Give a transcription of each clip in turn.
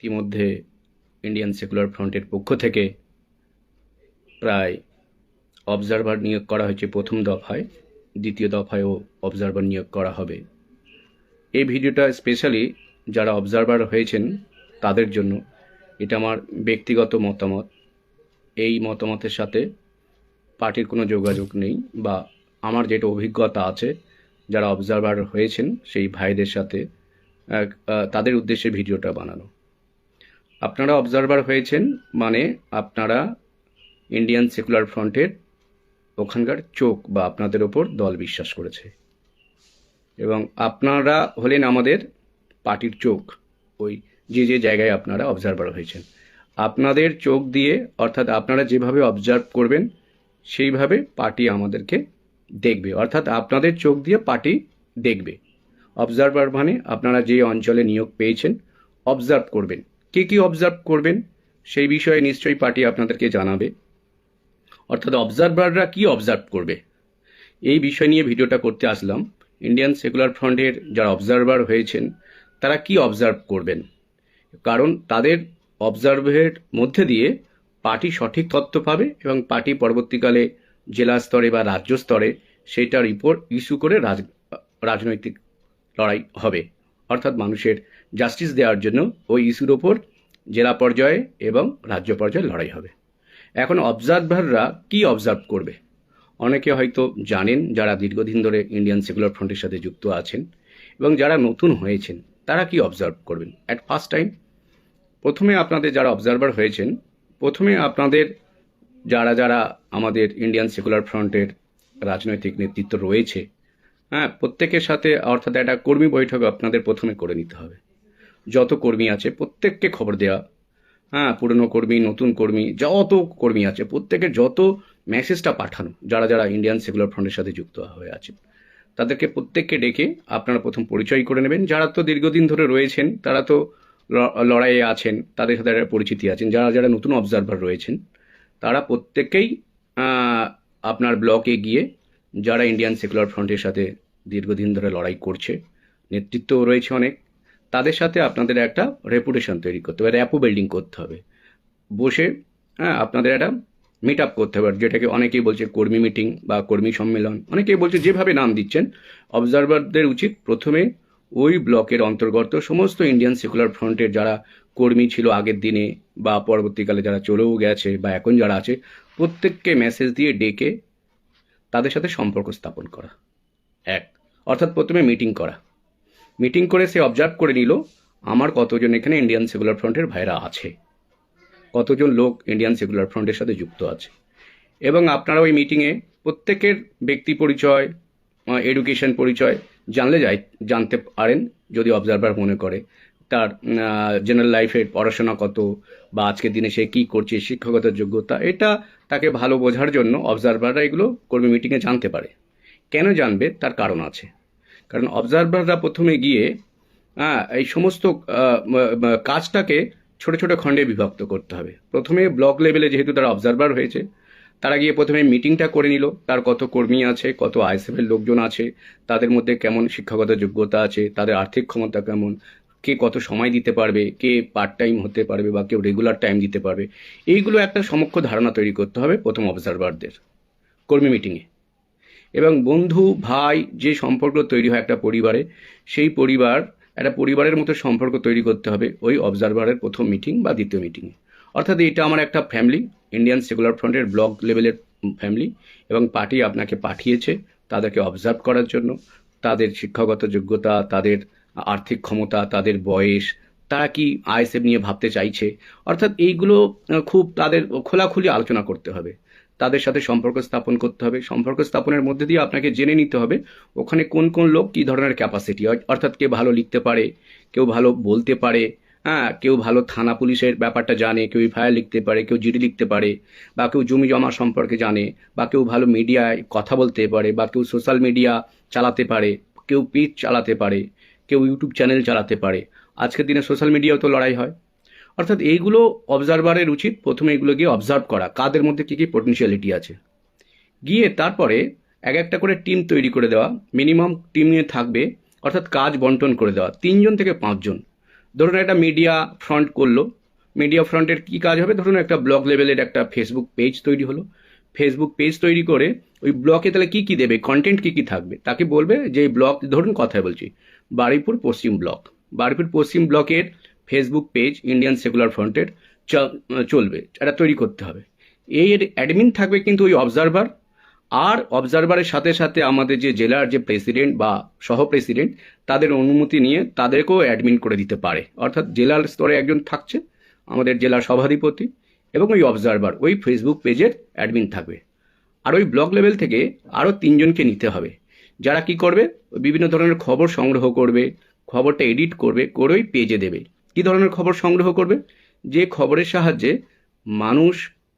ইতিমধ্যে Indian secular ফ্রন্টের পক্ষ থেকে প্রায় অবজারভার নিয়োগ করা হয়েছে, প্রথম দফায়, দ্বিতীয় দফায়ও অবজারভার নিয়োগ করা হবে। এই ভিডিওটা স্পেশালি যারা অবজারভার হয়েছেন, তাদের জন্য এটা আমার ব্যক্তিগত মতামত। এই মতামতের সাথে পার্টির কোনো যোগাযোগ নেই বা আমার যেটা অভিজ্ঞতা আছে, যারা অবজারভার হয়েছেন, সেই ভাইদের সাথে তাদের উদ্দেশ্যে ভিডিওটা বানানো। আপনারা অবজারভার হয়েছেন মানে আপনারা ইন্ডিয়ান সেকুলার ফ্রন্টের ওখানকার চোখ বা আপনাদের ওপর দল বিশ্বাস করেছে। এবং আপনারা হলেন আমাদের পার্টির চোখ, ওই যে যে জায়গায় আপনারা অবজারভার হয়েছেন। আপনাদের চোখ দিয়ে, অর্থাৎ আপনারা যেভাবে অবজার্ভ করবেন, সেইভাবে পার্টি আমাদেরকে দেখবে। অর্থাৎ আপনাদের চোখ দিয়ে পার্টি দেখবে। অবজারভার মানে আপনারা যে অঞ্চলে নিয়োগ পেয়েছেন অবজার্ভ করবেন। কে কী অবজার্ভ করবেন, সেই বিষয়ে নিশ্চয়ই পার্টি আপনাদেরকে জানাবে। অর্থাৎ অবজারভাররা কি অবজার্ভ করবে? এই বিষয় নিয়ে ভিডিওটা করতে আসলাম। ইন্ডিয়ান সেকুলার ফ্রন্টের যারা অবজারভার হয়েছেন, তারা কি অবজার্ভ করবেন? কারণ তাদের অবজার্ভের মধ্যে দিয়ে পার্টি সঠিক তথ্য পাবে এবং পার্টি পরবর্তীকালে জেলা স্তরে বা রাজ্য স্তরে সেইটা রিপোর্ট ইস্যু করে রাজ, রাজনৈতিক লড়াই হবে। অর্থাৎ মানুষের জাস্টিস দেওয়ার জন্য ওই ইস্যুর ওপর জেলা পর্যায়ে এবং রাজ্য পর্যায়ে লড়াই হবে। এখন অবজারভাররা কি অবজার্ভ করবে? অনেকে হয়তো জানেন যারা দীর্ঘদিন ধরে ইন্ডিয়ান সেকুলার ফ্রন্টের সাথে যুক্ত আছেন এবং যারা নতুন হয়েছেন, তারা কি অবজার্ভ করবেন? অ্যাট ফার্স্ট টাইম প্রথমে আপনাদের যারা অবজারভার হয়েছেন, প্রথমে আপনাদের যারা যারা আমাদের ইন্ডিয়ান সেকুলার ফ্রন্টের রাজনৈতিক নেতৃত্ব রয়েছে হ্যাঁ প্রত্যেকের সাথে অর্থাৎ একটা কর্মী বৈঠক আপনাদের প্রথমে করে নিতে হবে। যত কর্মী আছে, প্রত্যেককে খবর দেওয়া হ্যাঁ পুরনো কর্মী, নতুন কর্মী, যত কর্মী আছে প্রত্যেকের যত মেসেজটা পাঠানো, যারা যারা ইন্ডিয়ান সেকুলার ফ্রন্টের সাথে যুক্ত হয়ে আছেন তাদেরকে প্রত্যেককে ডেকে আপনারা প্রথম পরিচয় করে নেবেন। যারা তো দীর্ঘদিন ধরে রয়েছেন, তারা তো লড়াইয়ে আছেন, তাদের সাথে একটা পরিচিতি আছেন, যারা যারা নতুন অবজারভার রয়েছেন, তারা প্রত্যেকেই আপনার ব্লকে গিয়ে যারা ইন্ডিয়ান সেকুলার ফ্রন্টের সাথে দীর্ঘদিন ধরে লড়াই করছে, নেতৃত্বও রয়েছে অনেক তাদের সাথে আপনাদের একটা রেপুটেশন তৈরি করতে হবে র্যাপো বিল্ডিং করতে হবে। বসে হ্যাঁ আপনাদের একটা মিট আপ করতে হবে। যেটাকে অনেকেই বলছে কর্মী মিটিং বা কর্মী সম্মেলন, অনেকেই বলছে যেভাবে নাম দিচ্ছেন অবজারভারদের উচিত প্রথমে ওই ব্লকের অন্তর্গত সমস্ত ইন্ডিয়ান সেকুলার ফ্রন্টের যারা কর্মী ছিল আগের দিনে বা পরবর্তীকালে যারা চলেও গেছে বা এখন যারা আছে, প্রত্যেককে মেসেজ দিয়ে ডেকে তাদের সাথে সম্পর্ক স্থাপন করা। এক, অর্থাৎ প্রথমে মিটিং করা। মিটিং করে সে অবজার্ভ করে নিল, আমার কতজন এখানে ইন্ডিয়ান সেকুলার ফ্রন্টের ভাইরা আছে? কতজন লোক ইন্ডিয়ান সেকুলার ফ্রন্টের সাথে যুক্ত আছে? এবং আপনারা ওই মিটিংয়ে প্রত্যেকের ব্যক্তি পরিচয় এডুকেশন পরিচয় জানলে যাই, জানতে পারেন, যদি অবজারভার মনে করে। তার জেনারেল লাইফের পড়াশোনা কত, বা আজকের দিনে সে কী করছে, শিক্ষাগত যোগ্যতা, এটা তাকে ভালো বোঝার জন্য অবজারভাররা এগুলো কর্মী মিটিংয়ে জানতে পারে। কেন জানবে? তার কারণ আছে। কারণ অবজারভাররা প্রথমে গিয়ে হ্যাঁ এই সমস্ত কাজটাকে ছোট ছোট খণ্ডে বিভক্ত করতে হবে। প্রথমে ব্লক লেভেলে যেহেতু তারা অবজারভার হয়েছে, তারা গিয়ে প্রথমে মিটিংটা করে নিল। তার কত কর্মী আছে, কত আইএসএফের লোকজন আছে, তাদের মধ্যে কেমন শিক্ষাগত যোগ্যতা আছে, তাদের আর্থিক ক্ষমতা কেমন, কে কত সময় দিতে পারবে, কে পার্ট টাইম হতে পারবে বা কেউ রেগুলার টাইম দিতে পারবে। এইগুলো একটা সমক্ষ ধারণা তৈরি করতে হবে প্রথম অবজারভারদের কর্মী মিটিংয়ে এবং বন্ধু, ভাই যে সম্পর্ক তৈরি হয় একটা পরিবারে, সেই পরিবার, একটা পরিবারের মতো সম্পর্ক তৈরি করতে হবে ওই অবজারভারের প্রথম মিটিং বা দ্বিতীয় মিটিংয়ে অর্থাৎ এটা আমার একটা ফ্যামিলি ইন্ডিয়ান সেকুলার ফ্রন্টের ব্লক লেভেলের ফ্যামিলি এবং পার্টি আপনাকে পাঠিয়েছে তাদেরকে অবজার্ভ করার জন্য। তাদের শিক্ষাগত যোগ্যতা, তাদের আর্থিক ক্ষমতা, তাদের বয়স, তারা কি আইএসএফ নিয়ে ভাবতে চাইছে? অর্থাৎ এইগুলো খুব তাদের খোলাখুলি আলোচনা করতে হবে। তাদের সাথে সম্পর্ক স্থাপন করতে হবে। সম্পর্ক স্থাপনের মধ্যে দিয়ে আপনাকে জেনে নিতে হবে, ওখানে কোন কোন লোক কী ধরনের ক্যাপাসিটি অর্থাৎ কে ভালো লিখতে পারে, কেউ ভালো বলতে পারে হ্যাঁ কেউ ভালো থানা পুলিশের ব্যাপারটা জানে, কেউ এফআইআর লিখতে পারে, কেউ জিডি লিখতে পারে, বা কেউ জমি জমা সম্পর্কে জানে, বা কেউ ভালো মিডিয়ায় কথা বলতে পারে, বা কেউ সোশ্যাল মিডিয়া চালাতে পারে, কেউ পেজ চালাতে পারে, কেউ ইউটিউব চ্যানেল চালাতে পারে। আজকের দিনে সোশ্যাল মিডিয়াও তো লড়াই হয়। অর্থাৎ এইগুলো অবজারভারের উচিত প্রথমে এগুলো গিয়ে অবজার্ভ করা, কাদের মধ্যে কী কী পোটেনশিয়ালিটি আছে। গিয়ে তারপরে এক একটা করে টিম তৈরি করে দেওয়া মিনিমাম টিম নিয়ে থাকবে, অর্থাৎ কাজ বন্টন করে দেওয়া, তিনজন থেকে পাঁচজন। ধরুন একটা মিডিয়া ফ্রন্ট করল মিডিয়া ফ্রন্টের কি কাজ হবে? ধরুন একটা ব্লক লেভেলের একটা ফেসবুক পেজ তৈরি হলো। ফেসবুক পেজ তৈরি করে ওই ব্লকে তাহলে কী কী দেবে কন্টেন্ট কী কী থাকবে? তাকে বলবে যে ব্লক ধরুন কথায় বলছি, বারুইপুর পশ্চিম ব্লক বারুইপুর পশ্চিম ব্লকের ফেসবুক পেজ ইন্ডিয়ান সেকুলার ফ্রন্টের চলবে, এটা তৈরি করতে হবে। এই অ্যাডমিন থাকবে কিন্তু ওই অবজারভার আর অবজারভারের সাথে সাথে আমাদের যে জেলার যে প্রেসিডেন্ট বা সহ প্রেসিডেন্ট তাদের অনুমতি নিয়ে তাদেরকেও অ্যাডমিন করে দিতে পারে। অর্থাৎ জেলার স্তরে একজন থাকছে, আমাদের জেলার সভাধিপতি, এবং ওই অবজারভার ওই ফেসবুক পেজের অ্যাডমিন থাকবে। আর ওই ব্লক লেভেল থেকে আরও তিনজনকে নিতে হবে। যারা কি করবে? বিভিন্ন ধরনের খবর সংগ্রহ করবে, খবরটা এডিট করবে, করে ওই পেজে দেবে। কি ধরনের খবর সংগ্রহ করবে? যে খবরের সাহায্যে মানুষ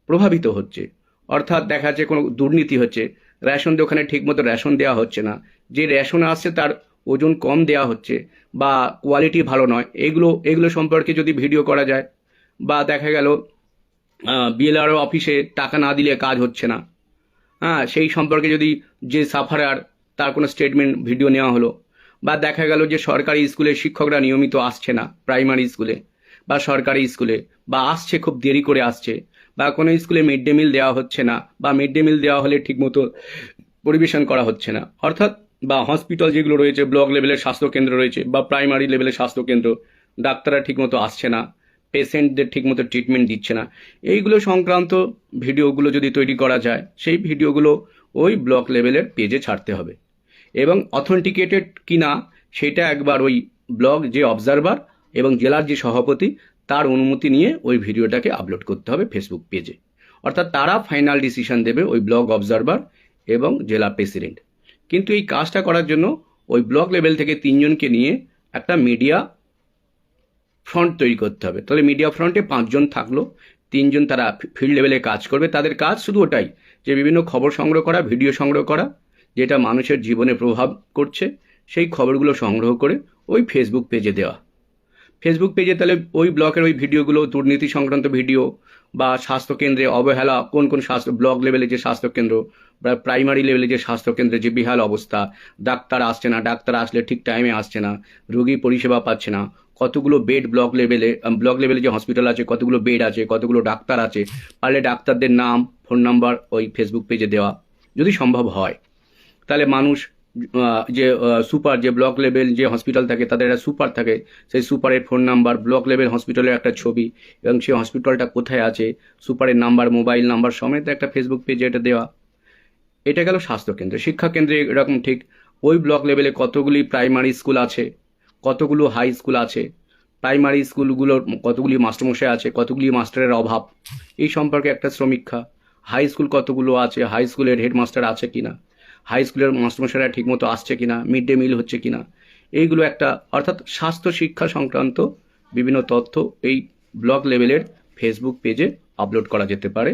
প্রভাবিত হচ্ছে। অর্থাৎ দেখা যাচ্ছে কোনো দুর্নীতি হচ্ছে, রেশন দোকানে ঠিকমতো রেশন দেওয়া হচ্ছে না। যে রেশন আসছে তার ওজন কম দেওয়া হচ্ছে বা কোয়ালিটি ভালো নয়। এগুলো এগুলো সম্পর্কে যদি ভিডিও করা যায় বা দেখা গেল বিএলআরও অফিসে টাকা না দিলে কাজ হচ্ছে না। হ্যাঁ সেই সম্পর্কে যদি যে সাফারার তার কোনো স্টেটমেন্ট ভিডিও নেওয়া হলো বা দেখা গেল যে সরকারি স্কুলে শিক্ষকরা নিয়মিত আসছে না প্রাইমারি স্কুলে বা সরকারি স্কুলে বা আসছে খুব দেরি করে আসছে বা কোনো স্কুলে মিড ডে মিল দেওয়া হচ্ছে না বা মিড ডে মিল দেওয়া হলে ঠিকমতো পরিবেশন করা হচ্ছে না। অর্থাৎ বা হসপিটাল যেগুলো রয়েছে ব্লক লেভেলের স্বাস্থ্যকেন্দ্র রয়েছে বা প্রাইমারি লেভেলের স্বাস্থ্যকেন্দ্র ডাক্তাররা ঠিকমতো আসছে না পেশেন্টদের ঠিকমতো ট্রিটমেন্ট দিচ্ছে না। এইগুলো সংক্রান্ত ভিডিওগুলো যদি তৈরি করা যায়, সেই ভিডিওগুলো ওই ব্লক লেভেলের পেজে ছাড়তে হবে। এবং অথেন্টিকেটেড কিনা সেটা একবার ওই ব্লগ যে অবজারভার এবং জেলার যে সভাপতি, তার অনুমতি নিয়ে ওই ভিডিওটাকে আপলোড করতে হবে ফেসবুক পেজে অর্থাৎ তারা ফাইনাল ডিসিশন দেবে ওই ব্লগ অবজারভার এবং জেলা প্রেসিডেন্ট কিন্তু এই কাজটা করার জন্য ওই ব্লক লেভেল থেকে তিনজনকে নিয়ে একটা মিডিয়া ফ্রন্ট তৈরি করতে হবে। তাহলে মিডিয়া ফ্রন্টে পাঁচজন থাকল, তিনজন তারা ফিল্ড লেভেলে কাজ করবে। তাদের কাজ শুধু ওটাই, যে বিভিন্ন খবর সংগ্রহ করা ভিডিও সংগ্রহ করা যেটা মানুষের জীবনে প্রভাব করছে, সেই খবরগুলো সংগ্রহ করে ওই ফেসবুক পেজে দেওয়া। ফেসবুক পেজে তাহলে ওই ব্লকের ওই ভিডিওগুলো, দুর্নীতি সংক্রান্ত ভিডিও বা স্বাস্থ্যকেন্দ্রে অবহেলা, কোন কোন স্বাস্থ্য, ব্লক লেভেলে যে স্বাস্থ্যকেন্দ্র বা প্রাইমারি লেভেলে যে স্বাস্থ্যকেন্দ্রে যে বিহাল অবস্থা, ডাক্তার আসছে না, ডাক্তার আসলে ঠিক টাইমে আসছে না, রোগী পরিষেবা পাচ্ছে না, কতগুলো বেড ব্লক লেভেলে ব্লক লেভেলে যে হসপিটাল আছে, কতগুলো বেড আছে, কতগুলো ডাক্তার আছে, পারলে ডাক্তারদের নাম ফোন নাম্বার ওই ফেসবুক পেজে দেওয়া, যদি সম্ভব হয়। তাহলে মানুষ যে সুপার, যে ব্লক লেভেল যে হসপিটাল থাকে, তাদের একটা সুপার থাকে। সেই সুপারের ফোন নাম্বার, ব্লক লেভেল হসপিটালের একটা ছবি, এবং সেই হসপিটালটা কোথায় আছে, সুপারের নাম্বার, মোবাইল নাম্বার, সমেত একটা ফেসবুক পেজে এটা দেওয়া। এটা গেল স্বাস্থ্যকেন্দ্র শিক্ষাকেন্দ্রে এরকম ঠিক ওই ব্লক লেভেলে কতগুলি প্রাইমারি স্কুল আছে, কতগুলো হাই স্কুল আছে, প্রাইমারি স্কুলগুলোর কতগুলি মাস্টারমশাই আছে, কতগুলি মাস্টারের অভাব, এই সম্পর্কে একটা সমীক্ষা হাই স্কুল কতগুলো আছে, হাই স্কুলের হেডমাস্টার আছে কিনা। হাই স্কুলের মাস্টারমশাইরা ঠিকমতো আসছে কিনা মিড ডে মিল হচ্ছে কিনা, এইগুলো একটা, অর্থাৎ স্বাস্থ্য শিক্ষা সংক্রান্ত বিভিন্ন তথ্য এই ব্লক লেভেলের ফেসবুক পেজে আপলোড করা যেতে পারে।